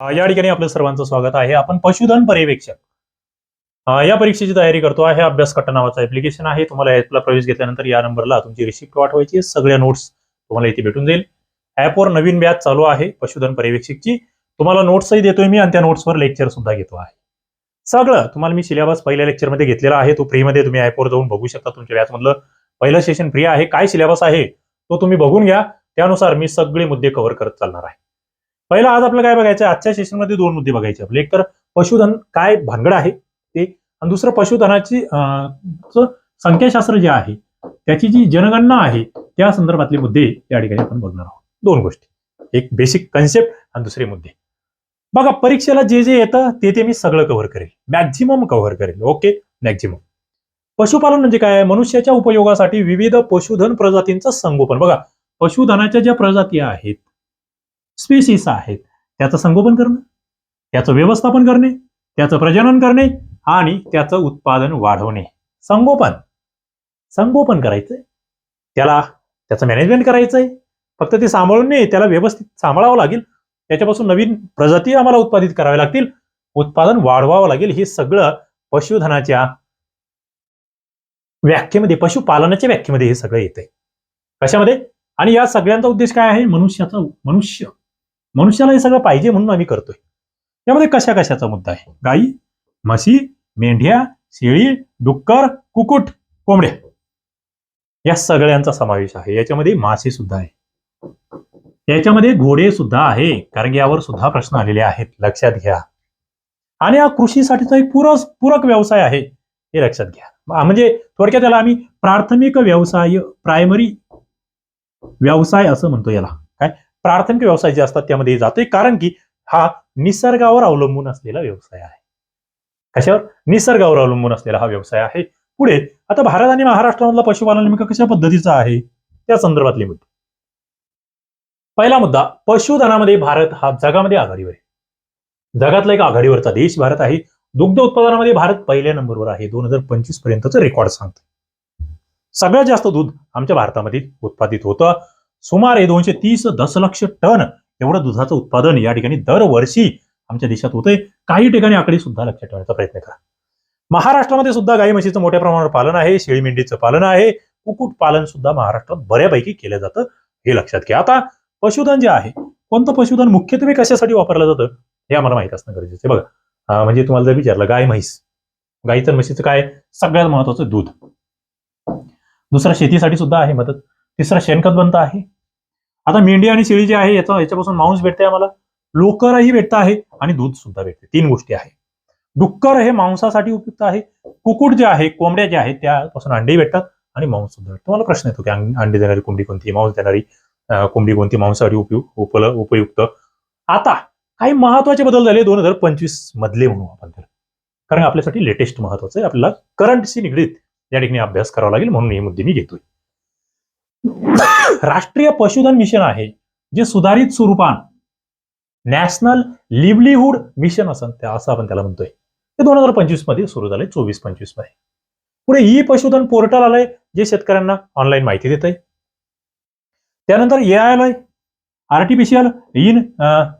या ठिकाणी आपलं सर्वांचं स्वागत आहे. आपण पशुधन पर्यवेक्षक. या परीक्षेची तयारी करतो आहे. अभ्यास कट्टा नावाचं ऍप्लिकेशन आहे. तुम्हाला ऍपला प्रवेश घेतल्यानंतर या नंबरला तुमची रिसिप्ट पाठवायची सगळ्या नोट्स तुम्हाला इथे भेटून जाईल. ऍपवर नवीन बॅच चालू आहे पशुधन पर्यवेक्षकची. तुम्हाला नोट्सही देतोय मी आणि त्या नोट्सवर लेक्चर सुद्धा घेतो आहे. सगळं तुम्हाला मी सिलेबस पहिल्या लेक्चरमध्ये घेतलेला आहे. तो फ्रीमध्ये तुम्ही ऍपवर जाऊन बघू शकता. तुमच्या बॅचमधलं पहिलं सेशन फ्री आहे. काय सिलेबस आहे? तो तुम्ही बघून घ्या. त्यानुसार मी सगळे मुद्दे कव्हर करत चालणार आहे. पहिला आज आपलं काय बघायचं आजच्या सेशनमध्ये दोन मुद्दे बघायचे आपले एक तर पशुधन काय भानगड आहे ते आणि दुसरं पशुधनाची संख्याशास्त्र जे आहे त्याची जी जनगणना आहे त्या संदर्भातले मुद्दे या ठिकाणी आपण बघणार आहोत. दोन गोष्टी. एक बेसिक कन्सेप्ट आणि दुसरे मुद्दे. बघा परीक्षेला जे जे येतं ते ते मी सगळं कव्हर करेल. मॅक्झिमम कव्हर करेल. ओके मॅक्झिमम पशुपालन म्हणजे काय? मनुष्याच्या उपयोगासाठी विविध पशुधन प्रजातींचं संगोपन. बघा पशुधनाच्या ज्या प्रजाती आहेत स्पीसीस आहेत. त्याचं संगोपन करणं त्याचं व्यवस्थापन करणे त्याचं प्रजनन करणे आणि त्याचं उत्पादन वाढवणे. संगोपन. संगोपन करायचंय. त्याला त्याचं मॅनेजमेंट करायचंय. फक्त ते सांभाळून नाही त्याला व्यवस्थित सांभाळावं लागेल. त्याच्यापासून नवीन प्रजाती आम्हाला उत्पादित कराव्या लागतील. उत्पादन वाढवावं लागेल. हे सगळं पशुधनाच्या व्याख्येमध्ये पशुपालनाच्या व्याख्येमध्ये हे सगळं येतंय. कशामध्ये? आणि या सगळ्यांचा उद्देश काय आहे? मनुष्याचा मनुष्य. मनुष्याला हे सगळं पाहिजे म्हणून आम्ही करतोय. यामध्ये कशा कशाचा मुद्दा आहे? गाई म्हशी मेंढ्या शेळी डुक्कर कुकुट कोंबड्या. या सगळ्यांचा समावेश आहे. याच्यामध्ये मासे सुद्धा आहे. याच्यामध्ये घोडे सुद्धा आहे. कारण यावर सुद्धा प्रश्न आलेले आहेत. लक्षात घ्या. आणि हा कृषीसाठीचा एक पूरक पूरक व्यवसाय आहे. हे लक्षात घ्या. म्हणजे थोडक्यात त्याला आम्ही प्राथमिक व्यवसाय प्रायमरी व्यवसाय असं म्हणतो याला. प्राथमिक व्यवसाय जे असतात त्यामध्ये जातोय. कारण की हा निसर्गावर अवलंबून असलेला व्यवसाय आहे. कशावर? निसर्गावर अवलंबून असलेला हा व्यवसाय आहे. पुढे आता भारत आणि महाराष्ट्रामधला पशुपालन नेमका कशा पद्धतीचा आहे? त्या संदर्भातले मुद्दे. पहिला मुद्दा पशुधनामध्ये भारत हा जगामध्ये आघाडीवर आहे. जगातला एक आघाडीवरचा देश भारत आहे. दुग्ध उत्पादनामध्ये भारत पहिल्या नंबरवर आहे. दोन हजार पंचवीस पर्यंतचं रेकॉर्ड सांगतो सगळ्यात जास्त दूध आमच्या भारतामध्ये उत्पादित होतं. सुमारे दोनशे तीस दशलक्ष टन एवढं दुधाचं उत्पादन या ठिकाणी दरवर्षी आमच्या देशात होतंय. काही ठिकाणी आकडे सुद्धा लक्षात ठेवण्याचा प्रयत्न करा. महाराष्ट्रामध्ये सुद्धा गाई म्हशीचं मोठ्या प्रमाणावर पालन आहे शेळी मेंढीचं पालन आहे कुक्कुट पालन सुद्धा महाराष्ट्रात बऱ्यापैकी केलं जातं हे लक्षात घ्या. आता पशुधन जे आहे कोणतं पशुधन मुख्यत्वे कशासाठी वापरलं जातं हे आम्हाला माहीत असणं गरजेचं आहे. बघा म्हणजे तुम्हाला जर विचारलं गाय म्हैस गाईचं म्हशीचं काय? सगळ्यात महत्वाचं दूध. दुसरं शेतीसाठी सुद्धा आहे मदत. तिसरं शेणखत बनतं आहे. आता मेंढी आणि शेळी जी आहे याचा याच्यापासून मांस भेटते आम्हाला. लोकरही भेटत आहे आणि दूध सुद्धा भेटते तीन गोष्टी आहे. डुक्कर हे मांसासाठी उपयुक्त आहे. कुकुट जे आहे कोंबड्या ज्या आहेत त्यापासून अंडी भेटतात आणि मांस सुद्धा भेटतं. मला प्रश्न येतो की अंडी देणारी कोंबडी कोणती? मांस देणारी कोंबडी कोणती मांसासाठी उपयुक्त उपल उपयुक्त? आता काही महत्त्वाचे बदल झाले दोन हजार पंचवीस मधले म्हणू आपण त्याला कारण आपल्यासाठी लेटेस्ट महत्वाचं आहे. आपल्याला करंटशी निगडीत या ठिकाणी अभ्यास करावा लागेल म्हणून हे मुद्दे मी घेतोय. राष्ट्रीय पशुधन मिशन आहे जे सुधारित स्वरूपान नॅशनल लिव्हलीहूड मिशन असं त्या- असं आपण त्याला म्हणतोय. ते दोन हजार पंचवीसमध्ये सुरू झाले चोवीस पंचवीसमध्ये. पुढे ई पशुधन पोर्टल आलंय जे शेतकऱ्यांना ऑनलाईन माहिती देत आहे त्यानंतर ए आय आलंय आर्टिफिशियल इन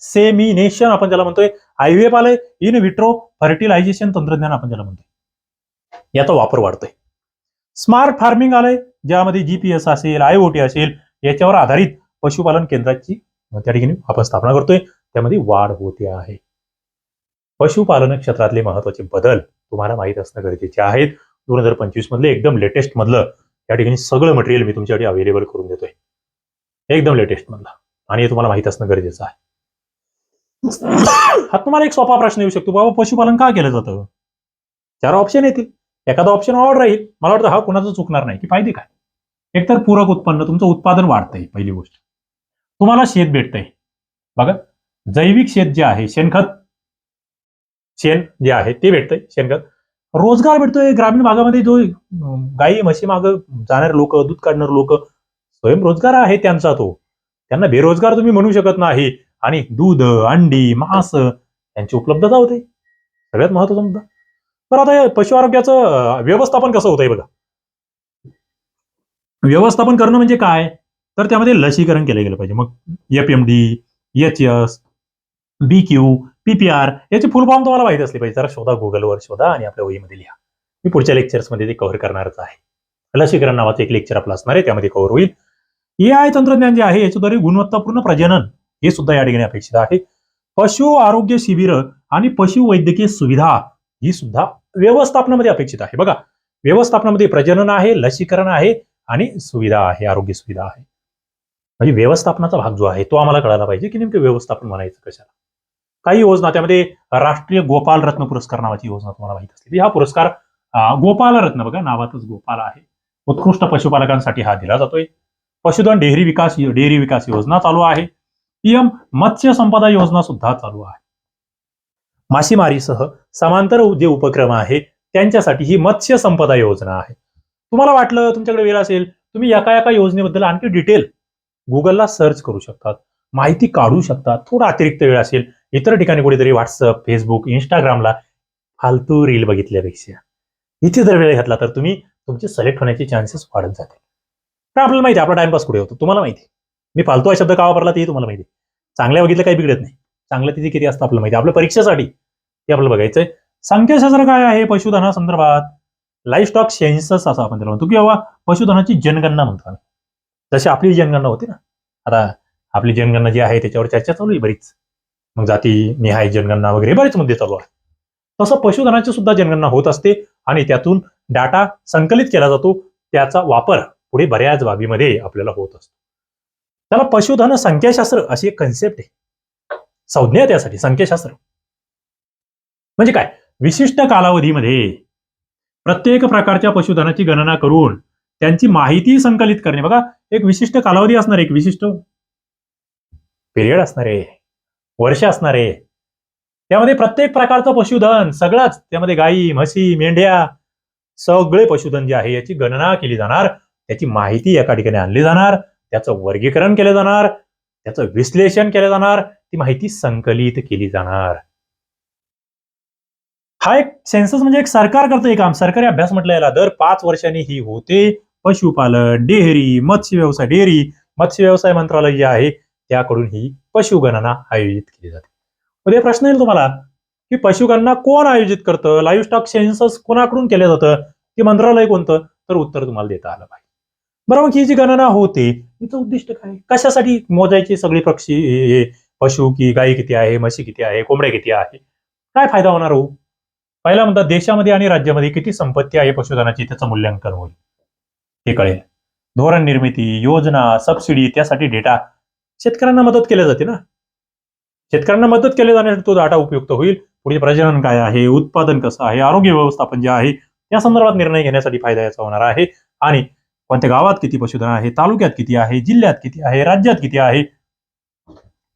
सेमिनेशन आपण ज्याला म्हणतोय आयव्हीएफ आलंय इन विट्रो फर्टिलायझेशन तंत्रज्ञान आपण त्याला म्हणतोय. याचा वापर वाढतोय. स्मार्ट फार्मिंग आलंय ज्यामध्ये जीपीएस असेल आयओटी असेल याच्यावर आधारित पशुपालन केंद्राची त्या ठिकाणी आपण स्थापना करतोय. त्यामध्ये वाढ होते आहे. पशुपालन क्षेत्रातले महत्त्वाचे बदल तुम्हाला माहीत असणं गरजेचे आहेत. दोन हजार पंचवीस मधले एकदम लेटेस्ट मधलं या ठिकाणी सगळं मटेरियल मी तुमच्यासाठी अवेलेबल करून देतोय. एकदम लेटेस्ट मधलं. आणि हे तुम्हाला माहीत असणं गरजेचं आहे. हा तुम्हाला एक सोपा प्रश्न येऊ शकतो. बाबा पशुपालन का केलं जातं? चार ऑप्शन येतील. एखादा ऑप्शन ऑर्डर राहील. मला वाटतं हा कुणाचं चुकणार नाही. की फायदे काय? एकतर पूरक उत्पन्न तुमचं उत्पादन वाढतंय पहिली गोष्ट. तुम्हाला शेत भेटतंय. बघा जैविक शेत जे आहे शेणखत शेण जे आहे ते भेटतंय शेणखत. रोजगार भेटतोय ग्रामीण भागामध्ये जो गाई म्हशी माग जाणारे लोक दूध काढणारे लोक स्वयंरोजगार आहे त्यांचा तो. त्यांना बेरोजगार तुम्ही म्हणू शकत नाही. आणि दूध अंडी मांस यांची उपलब्धता होते. सगळ्यात महत्त्वाचा मुद्दा. बरं आता पशु आरोग्याचं व्यवस्थापन कसं होतंय बघा. व्यवस्थापन करणं म्हणजे काय? तर त्यामध्ये लसीकरण केलं गेलं पाहिजे. मग F M D H S B Q PPR याचे फुल फॉर्म तुम्हाला माहिती असले पाहिजे. जरा शोधा गुगलवर शोधा आणि आपल्या वहीमध्ये लिहा. मी पुढच्या लेक्चर्समध्ये ते कव्हर करणारच आहे. लसीकरण नावाचं एक लेक्चर आपलं असणार आहे त्यामध्ये कव्हर होईल. ए आय तंत्रज्ञान जे आहे याच्याद्वारे गुणवत्तापूर्ण प्रजनन हे सुद्धा या ठिकाणी अपेक्षित आहे. पशु आरोग्य शिबिर आणि पशु वैद्यकीय सुविधा ही सुद्धा व्यवस्थापनामध्ये अपेक्षित आहे. बघा व्यवस्थापनामध्ये प्रजनन आहे लसीकरण आहे आणि सुविधा आहे आरोग्य सुविधा आहे. म्हणजे व्यवस्थापनाचा भाग जो आहे तो आम्हाला कळायला पाहिजे की नेमकं व्यवस्थापन म्हणायचं कशाला? काही योजना त्यामध्ये राष्ट्रीय गोपाल रत्न पुरस्कार नावाची योजना तुम्हाला माहीत असते हा पुरस्कार गोपाल रत्न बघा नावातच गोपाल आहे. उत्कृष्ट पशुपालकांसाठी हा दिला जातोय. पशुधन डेअरी विकास डेअरी विकास योजना चालू आहे. पीएम मत्स्य संपदा योजना सुद्धा चालू आहे. मासेमारीसह समांतर जे उपक्रम आहे त्यांच्यासाठी ही मत्स्य संपदा योजना आहे. तुम्हाला वाटलं तुमच्याकडे वेळ असेल तुम्ही एका एका योजनेबद्दल आणखी डिटेल गुगलला सर्च करू शकतात माहिती काढू शकतात थोडा अतिरिक्त वेळ असेल इतर ठिकाणी कुठेतरी व्हॉट्सअप फेसबुक इंस्टाग्रामला फालतू रील बघितल्यापेक्षा. इथे जर वेळ घातला तर तुम्ही तुमचे सिलेक्ट होण्याचे चान्सेस वाढत जातील. पण आपल्याला माहिती आपला टाइमपास कुठे होतो? तुम्हाला माहिती मी फालतू हा शब्द का वापरला तेही तुम्हाला माहिती चांगल्या बघितलं काही बिघडत नाही. चांगलं तिथे किती असतं आपल्याला माहिती आपल्या परीक्षेसाठी ते आपल्याला बघायचंय. संख्याशास्त्र काय आहे? पशुधना संदर्भात. लाईफ स्टॉक सेन्सस असं आपण त्याला म्हणतो. किंवा पशुधनाची जनगणना म्हणतो आम्ही. जशी आपली जनगणना होती ना. आता आपली जनगणना जी आहे त्याच्यावर चर्चा चालू आहे बरीच. मग जाती निहाय जनगणना वगैरे बरेच मुद्दे चालू आहे तसं पशुधनाची सुद्धा जनगणना होत असते आणि त्यातून डाटा संकलित केला जातो. त्याचा वापर पुढे बऱ्याच बाबीमध्ये आपल्याला होत असतो. त्याला पशुधन संख्याशास्त्र अशी एक कन्सेप्ट आहे. संज्ञा त्यासाठी संख्याशास्त्र. म्हणजे काय? विशिष्ट कालावधीमध्ये प्रत्येक प्रकारच्या पशुधनाची गणना करून त्यांची माहिती संकलित करणे. बघा एक विशिष्ट कालावधी असणार एक विशिष्ट पिरियड असणार आहे वर्ष असणार आहे. त्यामध्ये प्रत्येक प्रकारचं पशुधन सगळंच. त्यामध्ये गायी म्हशी मेंढ्या सगळे पशुधन जे आहे याची गणना केली जाणार. त्याची माहिती एका ठिकाणी आणली जाणार. त्याचं वर्गीकरण केलं जाणार. त्याचं विश्लेषण केलं जाणार. ती माहिती संकलित केली जाणार. हा एक सेन्सस म्हणजे एक सरकार करतं हे काम. सरकारी अभ्यास म्हटलं याला दर पाच वर्षांनी ही होते. पशुपालन डेअरी मत्स्य व्यवसाय डेअरी मत्स्य व्यवसाय मंत्रालय जे आहे त्याकडून ही पशुगणना आयोजित केली जाते. उद्या प्रश्न येईल तुम्हाला की पशुगणना कोण आयोजित करतं? लाईव्ह स्टॉक सेन्सस कोणाकडून केलं जातं? ते मंत्रालय कोणतं? तर उत्तर तुम्हाला देता आलं पाहिजे. बरोबर ही जी गणना होते तिचं उद्दिष्ट काय? कशासाठी मोजायची सगळी पक्षी हे- पशु की गाई किती आहे म्हशी किती आहे कोंबड्या किती आहे? काय फायदा होणार हो? पहिला म्हणतात देशामध्ये आणि राज्यामध्ये किती संपत्ती आहे पशुधनाची त्याचं मूल्यांकन होईल. हे कळेल. धोरण निर्मिती योजना सबसिडी त्यासाठी डेटा शेतकऱ्यांना मदत केली जाते ना? शेतकऱ्यांना मदत केली जाण्यासाठी तो डाटा उपयुक्त होईल. पुढे प्रजनन काय आहे उत्पादन कसं आहे आरोग्य व्यवस्थापन जे आहे या संदर्भात निर्णय घेण्यासाठी फायदा याचा होणार आहे. आणि कोणत्या गावात किती पशुधन आहे तालुक्यात किती आहे जिल्ह्यात किती आहे राज्यात किती आहे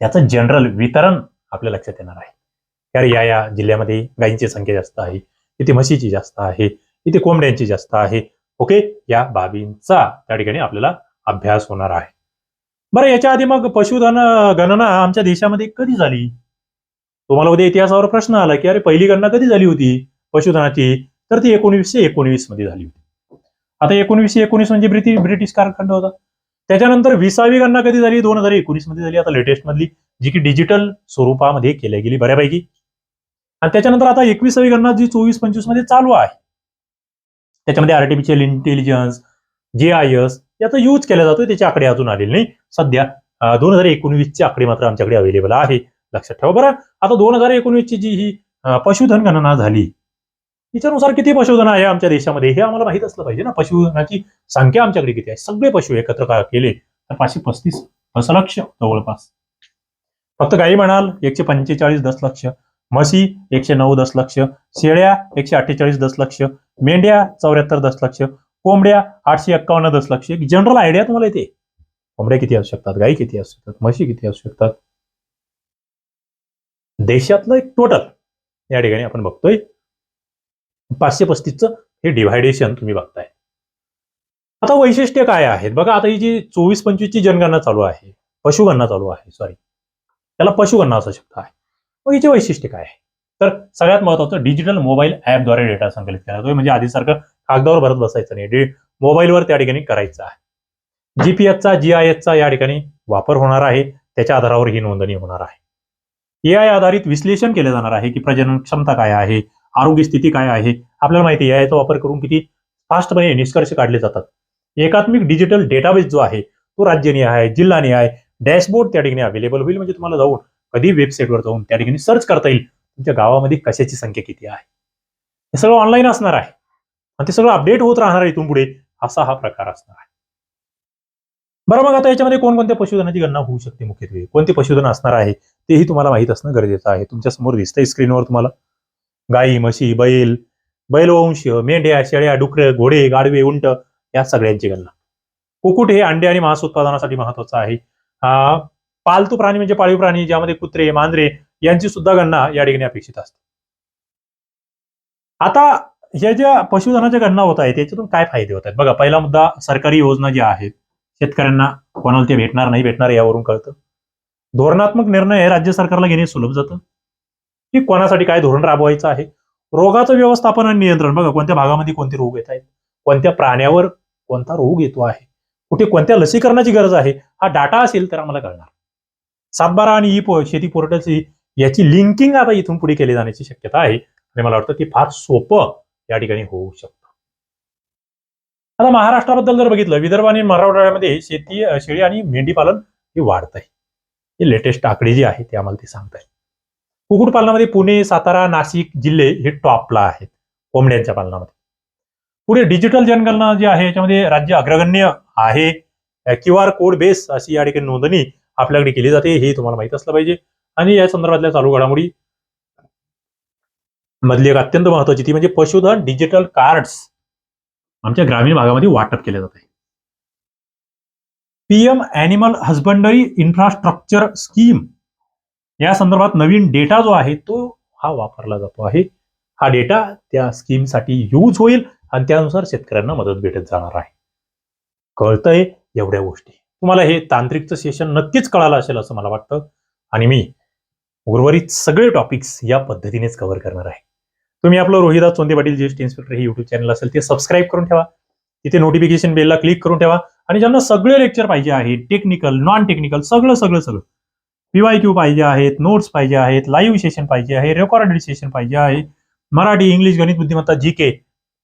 त्याचं जनरल वितरण आपल्या लक्षात येणार आहे. यार या या जिल्ह्यामध्ये गायींची संख्या जास्त आहे इथे म्हशीची जास्त आहे इथे कोंबड्यांची जास्त आहे. ओके? या बाबींचा त्या ठिकाणी आपल्याला अभ्यास होणार आहे. बरं याच्या आधी मग पशुधन गणना आमच्या देशामध्ये कधी झाली? तुम्हाला उद्या इतिहासावर प्रश्न आला की अरे पहिली गणना कधी झाली होती पशुधनाची? तर ती एकोणीसशे एकोणवीसमध्ये झाली होती. आता एकोणीसशे एकोणीस म्हणजे ब्रिटिश ब्रिटिश कालखंड होता. त्याच्यानंतर विसावी गणना कधी झाली? दोन हजार एकोणीसमध्ये झाली. आता लेटेस्ट मधली जी की डिजिटल स्वरूपामध्ये केल्या गेली बऱ्यापैकी. आणि त्याच्यानंतर आता एकविसावी गणना जी चोवीस पंचवीसमध्ये चालू आहे. त्याच्यामध्ये आर्टिफिशियल इंटेलिजन्स जे आय एस याचा यूज केला जातोय त्याचे आकडे अजून आलेले नाही. सध्या दोन हजार एकोणवीसचे आकडे मात्र आमच्याकडे अवेलेबल आहे. लक्षात ठेवा बरं. आता दोन हजार एकोणवीसची जी ही पशुधन गणना झाली तिच्यानुसार किती पशुधन आहे आमच्या देशामध्ये हे आम्हाला माहीत असलं पाहिजे ना. पशुधनाची संख्या आमच्याकडे किती आहे? सगळे पशु एकत्र केले? तर पाचशे पस्तीस दशलक्ष जवळपास. फक्त काही म्हणाल एकशे पंचेचाळीस दशलक्ष म्हशी एकशे नऊ दशलक्ष शेळ्या एकशे अठ्ठेचाळीस दशलक्ष मेंढ्या चौऱ्याहत्तर दशलक्ष कोंबड्या आठशे एक्कावन्न दशलक्ष. एक जनरल आयडिया तुम्हाला येते. कोंबड्या किती असू शकतात? गाई किती असू शकतात? म्हशी किती असू शकतात? देशातलं एक टोटल या ठिकाणी आपण बघतोय. पाचशे पस्तीसचं हे डिव्हायडेशन तुम्ही बघताय. आता वैशिष्ट्य काय आहेत? बघा आता ही जी चोवीस पंचवीसची जनगणना चालू आहे पशुगणना चालू आहे सॉरी त्याला पशुगणना असा शब्द आहे. मग याचे वैशिष्ट्य काय आहे? तर सगळ्यात महत्वाचं डिजिटल मोबाईल ऍपद्वारे डेटा संकलित केला जातोय. म्हणजे आधीसारखं कागदावर भरत बसायचं नाही. मोबाईलवर त्या ठिकाणी करायचं आहे. जीपीएसचा जी आय एसचा या ठिकाणी वापर होणार आहे. त्याच्या आधारावर ही नोंदणी होणार आहे. ए आय आधारित विश्लेषण केलं जाणार आहे की प्रजनन क्षमता काय आहे आरोग्य स्थिती काय आहे आपल्याला माहिती आहे. याचा वापर करून किती फास्टपणे निष्कर्ष काढले जातात. एकात्मिक डिजिटल डेटाबेस जो आहे तो राज्यनिहाय आहे जिल्हानिहाय डॅशबोर्ड त्या ठिकाणी अवेलेबल होईल. म्हणजे तुम्हाला जाऊन कधी वेबसाईटवर जाऊन त्या ठिकाणी सर्च करता येईल. तुमच्या गावामध्ये कशाची संख्या किती आहे? हे सगळं ऑनलाईन असणार आहे. आणि ते सगळं अपडेट होत राहणार आहे इथून पुढे. असा हा प्रकार असणार आहे. बरं मग आता याच्यामध्ये कोणकोणत्या पशुधनाची गणना होऊ शकते मुख्यत्वे? कोणते पशुधन असणार आहे? तेही तुम्हाला माहीत असणं गरजेचं आहे. तुमच्यासमोर दिसतंय स्क्रीनवर तुम्हाला. गाई म्हशी बैल बैलवंश मेंढ्या शेळ्या डुकरं घोडे गाडवे उंट या सगळ्यांची गणना. कुकुट हे अंडे आणि मांस उत्पादनासाठी महत्वाचं आहे. हा पालतू प्राणी म्हणजे पाळीव प्राणी ज्यामध्ये कुत्रे मांजरे यांची सुद्धा गणना या ठिकाणी अपेक्षित असते. आता ह्या ज्या पशुधनाच्या गणना होत आहेत त्याच्यातून काय फायदे होत आहेत बघा पहिला मुद्दा सरकारी योजना ज्या आहेत शेतकऱ्यांना कोणाला ते भेटणार नाही भेटणार यावरून कळतं. धोरणात्मक निर्णय राज्य सरकारला घेणे सुलभ जातं. की कोणासाठी काय धोरण राबवायचं आहे? रोगाचं व्यवस्थापन आणि नियंत्रण बघा कोणत्या भागामध्ये कोणते रोग येत आहेत? कोणत्या प्राण्यावर कोणता रोग येतो आहे? कुठे कोणत्या लसीकरणाची गरज आहे? हा डाटा असेल तर आम्हाला कळणार. सातबारा आणि ई पो शेती पोर्टलची याची लिंकिंग आता इथून पुढे केली जाण्याची शक्यता आहे. आणि मला वाटतं की फार सोपं या ठिकाणी होऊ शकतं. आता महाराष्ट्राबद्दल जर बघितलं विदर्भ आणि मराठवाड्यामध्ये शेती शेळी आणि मेंढी पालन हे वाढत आहे. हे लेटेस्ट आकडे जे आहे ते आम्हाला ते सांगत आहे कुक्कुटपालनामध्ये पुणे सातारा नाशिक जिल्हे हे टॉपला आहेत कोंबड्यांच्या पालनामध्ये. पुढे डिजिटल जनगणना जी आहे याच्यामध्ये राज्य अग्रगण्य आहे. क्यू आर कोड बेस अशी या ठिकाणी नोंदणी आपल्याकडे केली जाते हे तुम्हाला माहीत असलं पाहिजे. आणि या संदर्भातल्या चालू घडामोडी मधली एक अत्यंत महत्वाची ती म्हणजे पशुधन डिजिटल कार्ड्स आमच्या ग्रामीण भागामध्ये वाटप केले जाते PM animal husbandry infrastructure scheme या संदर्भात नवीन डेटा जो आहे तो हा वापरला जातो आहे. हा डेटा त्या स्कीमसाठी यूज होईल आणि त्यानुसार शेतकऱ्यांना मदत भेटत जाणार आहे. कळतंय एवढ्या गोष्टी. तुम्हाला हे तांत्रिकचं सेशन नक्कीच कळालं असेल असं मला वाटतं. आणि मी उर्वरित सगळे टॉपिक्स या पद्धतीनेच कव्हर करणार आहे. तुम्ही आपलं रोहिदास चोंदे पाटील ज्येष्ठ इन्स्पेक्टर हे युट्यूब चॅनल असेल ते सबस्क्राईब करून ठेवा. तिथे नोटिफिकेशन बेलला क्लिक करून ठेवा. आणि ज्यांना सगळे लेक्चर पाहिजे आहे टेक्निकल नॉन टेक्निकल सगळं सगळं सगळं. पीवाय क्यू पाहिजे आहेत नोट्स पाहिजे आहेत लाईव्ह सेशन पाहिजे आहे रेकॉर्डेड सेशन पाहिजे आहे. मराठी इंग्लिश गणित बुद्धिमत्ता जी के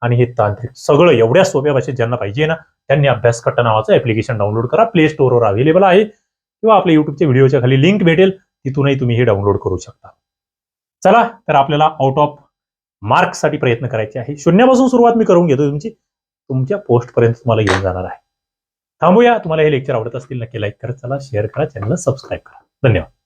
आणि हे तांत्रिक सगळं एवढ्या सोप्या भाषेत ज्यांना पाहिजे ना त्यांनी अभ्यास कट्टा नावाचं ऍप्लिकेशन डाउनलोड करा. प्ले स्टोअरवर अवेलेबल आहे. किंवा आपल्या युट्यूबच्या व्हिडिओच्या खाली लिंक भेटेल. तिथूनही तुम्ही हे डाउनलोड करू शकता. चला तर आपल्याला आउट ऑफ मार्क्ससाठी प्रयत्न करायचे आहे. शून्यापासून सुरुवात मी करून घेतो तुमची. तुमच्या पोस्टपर्यंत तुम्हाला घेऊन जाणार आहे. थांबूया. तुम्हाला हे लेक्चर आवडत असतील नक्की लाईक करत चला शेअर करा. चॅनलला सबस्क्राईब करा. धन्यवाद.